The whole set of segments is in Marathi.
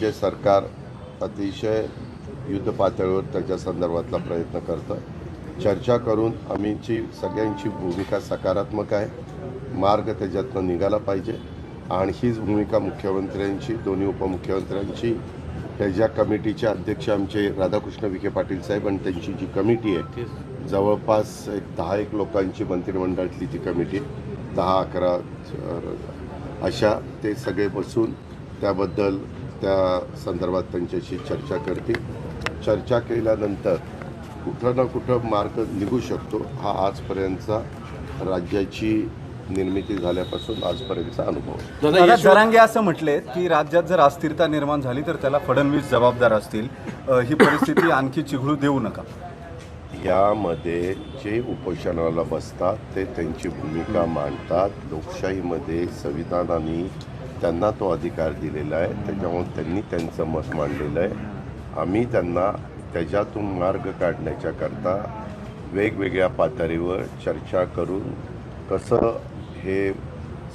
जे सरकार अतिशय युद्ध पातळीवर त्याच्या संदर्भातला प्रयत्न करतं. चर्चा करून आम्हीची सगळ्यांची भूमिका सकारात्मक आहे. मार्ग त्याच्यातनं निघाला पाहिजे. आणि हीच भूमिका मुख्यमंत्र्यांची दोन्ही उपमुख्यमंत्र्यांची त्याच्या कमिटीचे अध्यक्ष आमचे राधाकृष्ण विखे पाटील साहेब आणि त्यांची जी कमिटी आहे जवळपास एक दहा एक लोकांची मंत्रिमंडळातली ती कमिटी दहा अकरा अशा ते सगळे बसून त्याबद्दल त्या संदर्भात त्यांच्याशी चर्चा करतील. चर्चा केल्यानंतर कुठं ना कुठं मार्ग निघू शकतो हा आजपर्यंतचा राज्याची निर्मिती झाल्यापासून आजपर्यंतचा अनुभव. दादा जरांगे असं म्हटले की राज्यात जर अस्थिरता निर्माण झाली तर त्याला फडणवीस जबाबदार असतील. ही परिस्थिती आणखी चिघळू देऊ नका. यामध्ये जे उपोषणाला बसतात ते त्यांची भूमिका मांडतात. लोकशाहीमध्ये संविधानाने त्यांना तो अधिकार दिलेला आहे. त्याच्यामुळे त्यांनी त्यांचं मत मांडलेलं आहे. आम्ही त्यांना त्याच्यातून मार्ग काढण्याच्याकरता वेगवेगळ्या पातळीवर चर्चा करून कसं हे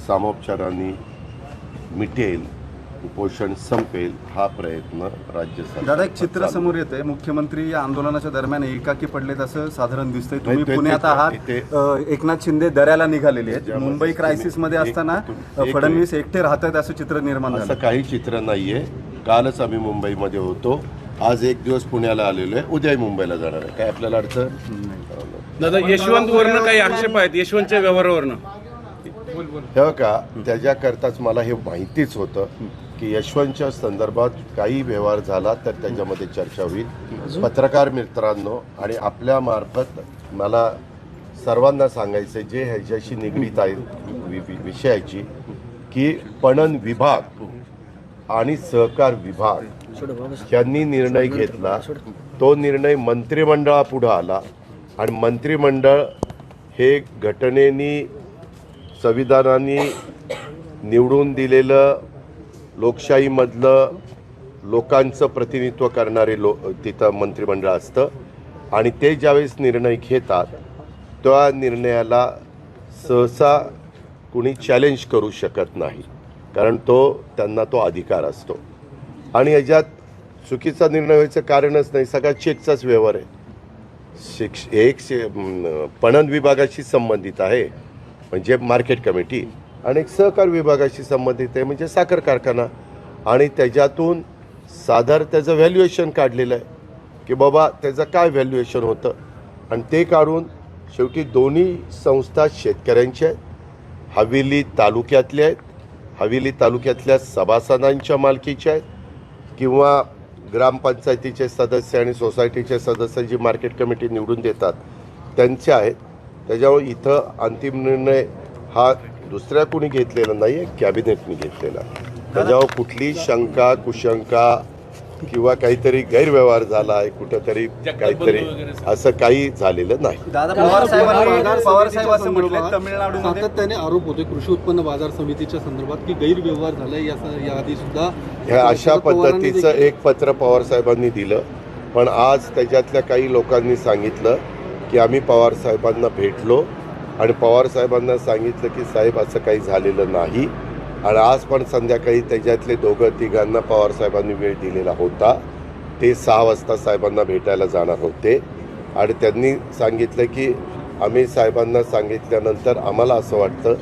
सामोपचाराने मिटेल उपोषण संपेल हा प्रयत्न राज्य सरकार दादा एक चित्र समोर येतंय. मुख्यमंत्री या आंदोलनाच्या दरम्यान एकाकी पडलेत असं साधारण दिसतंय. तुम्ही ते- पुण्यात ते- आहात. ते- अ, एकनाथ शिंदे दऱ्याला निघालेले आहेत. मुंबई क्रायसिसमध्ये एक- असताना एक- फडणवीस एकटे राहत आहेत असं चित्र निर्माण असं झालं काही चित्र नाहीये. कालच आम्ही मुंबईमध्ये होतो. आज एक दिवस पुण्याला आलेलो आहे. उद्याही मुंबईला जाणार आहे. काय आपल्याला अडचण? दादा यशवंत वरनं काही आक्षेप आहेत? यशवंतच्या व्यवहारावरनं. हे का त्याच्याकरताच मला हे माहितीच होतं. की यशवंतच्या संदर्भात काही व्यवहार झाला तर त्याच्यामध्ये चर्चा होईल. पत्रकार मित्रांनो आणि आपल्या मार्फत मला सर्वांना सांगायचं जे ह्याच्याशी निगडीत आहे वि- विषयाची की पणन विभाग आणि सहकार विभाग यांनी निर्णय घेतला. तो निर्णय मंत्रिमंडळापुढं आला आणि मंत्रिमंडळ हे घटनेनी संविधानाने निवडून दिलेलं लोकशाहीमधलं लोकांचं प्रतिनिधित्व करणारे लो तिथं मंत्रिमंडळ असतं. आणि ते ज्यावेळेस निर्णय घेतात त्या निर्णयाला सहसा कुणी चॅलेंज करू शकत नाही. कारण तो त्यांना तो अधिकार असतो. आणि याच्यात चुकीचा निर्णय व्हायचं कारणच नाही सगळा चेकचाच व्यवहार आहे. शिक्ष एक शे- पणन विभागाशी संबंधित आहे. म्हणजे मार्केट कमिटी आणि एक सहकार विभागाशी संबंधित आहे म्हणजे साखर कारखाना. आणि त्याच्यातून साधार त्याचं व्हॅल्युएशन काढलेलं आहे की बाबा त्याचं काय व्हॅल्युएशन होतं. आणि ते काढून शेवटी दोन्ही संस्था शेतकऱ्यांच्या आहेत हवेली तालुक्यातल्या आहेत हवेली तालुक्यातल्या सभासदांच्या मालकीच्या आहेत किंवा ग्रामपंचायतीचे सदस्य आणि सोसायटीचे सदस्य जी मार्केट कमिटी निवडून देतात त्यांचे आहेत. त्याच्यामुळे इथं अंतिम निर्णय हा दुसऱ्या कोणी घेतलेला नाही आहे कॅबिनेटने घेतलेला. त्याच्यावर कुठली शंका कुशंका किंवा काहीतरी गैरव्यवहार झाला आहे कुठंतरी काहीतरी असं काही झालेलं नाही. दादा पवार साहेबांनी पवार साहेब असं म्हटले तमिळनाडूमध्ये. सातत्याने आरोप होते कृषी उत्पन्न बाजार समितीच्या संदर्भात की गैरव्यवहार झालाय या याआधी सुद्धा ह्या अशा पद्धतीचं एक पत्र पवार साहेबांनी दिलं पण आज त्याच्यातल्या काही लोकांनी सांगितलं की आम्ही पवार साहेबांना भेटलो आणि पवार साहेबांना सांगितलं की साहेब असं काही झालेलं नाही. आणि आज पण संध्याकाळी त्याच्यातले दोघं तिघांना पवार साहेबांनी वेळ दिलेला होता. ते सहा वाजता साहेबांना भेटायला जाणार होते. आणि त्यांनी सांगितलं की आम्ही साहेबांना सांगितल्यानंतर आम्हाला असं वाटतं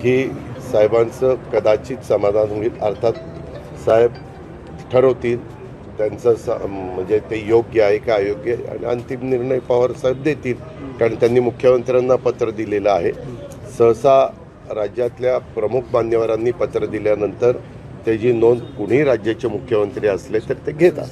की साहेबांचं कदाचित समाधान होईल. अर्थात साहेब ठरवतील. त्यांचं स म्हणजे ते योग्य आहे का अयोग्य आहे? आणि अंतिम निर्णय पवार साहेब देतील कारण त्यांनी मुख्यमंत्र्यांना पत्र दिलेलं आहे. सहसा राज्यातल्या प्रमुख मान्यवरांनी पत्र दिल्यानंतर त्याची नोंद कुणीही राज्याचे मुख्यमंत्री असले तर ते घेतात.